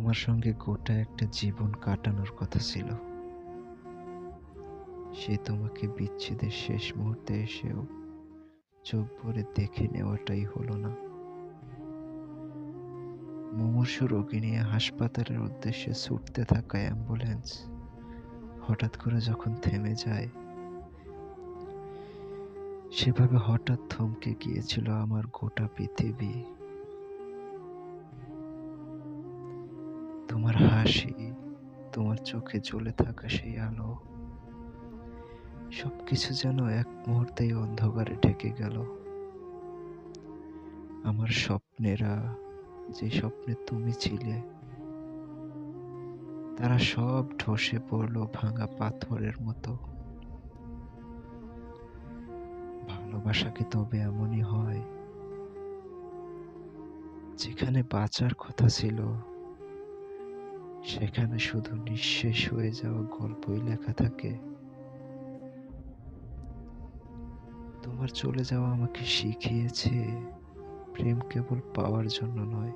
তোমার সঙ্গে গোটা একটা জীবন কাটানোর কথা ছিল। সে তোমাকে বিচ্ছেদের শেষ মুহূর্তে এসেও চোখ ভরে দেখে নেওয়াটাই হলো না। মুমূর্ষু রোগী নিয়ে হাসপাতালের উদ্দেশ্যে ছুটতে থাকা অ্যাম্বুলেন্স হঠাৎ করে যখন থেমে যায়, সেভাবে হঠাৎ থমকে গিয়েছিল আমার গোটা পৃথিবী। তোমার হাসি, তোমার চোখে জ্বলে থাকা সেই আলো। সবকিছু যেন এক মুহূর্তেই অন্ধকারে ঢেকে গেল। আমার স্বপ্নেরা, যে স্বপ্নে তুমি ছিলে, তারা সব ধসে পড়ল ভাঙা পাথরের মতো। ভালোবাসা কি তবে এমনই হয়? যেখানে বাঁচার কথা ছিল সেখানে শুধু নিঃশেষ হয়ে যাওয়া গল্পই লেখা থাকে। তোমার চলে যাওয়া আমাকে শিখিয়েছে। প্রেম কেবল পাওয়ার জন্য নয়।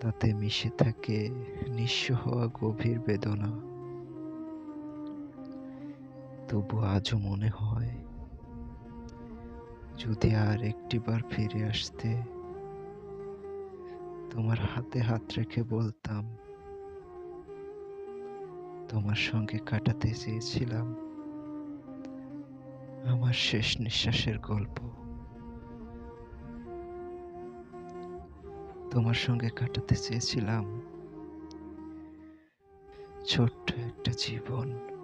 তাতে মিশে থাকে নিঃস্ব হওয়া গভীর বেদনা। তবু আজও মনে হয়, যদি আর একটিবার ফিরে আসতে তোমার হাতে হাত রেখে বলতাম, তোমার সঙ্গে কাটাতে চেয়েছিলাম। আমার শেষ নিঃশ্বাসের গল্প। তোমার সঙ্গে কাটাতে চেয়েছিলাম ছোট্ট একটা জীবন।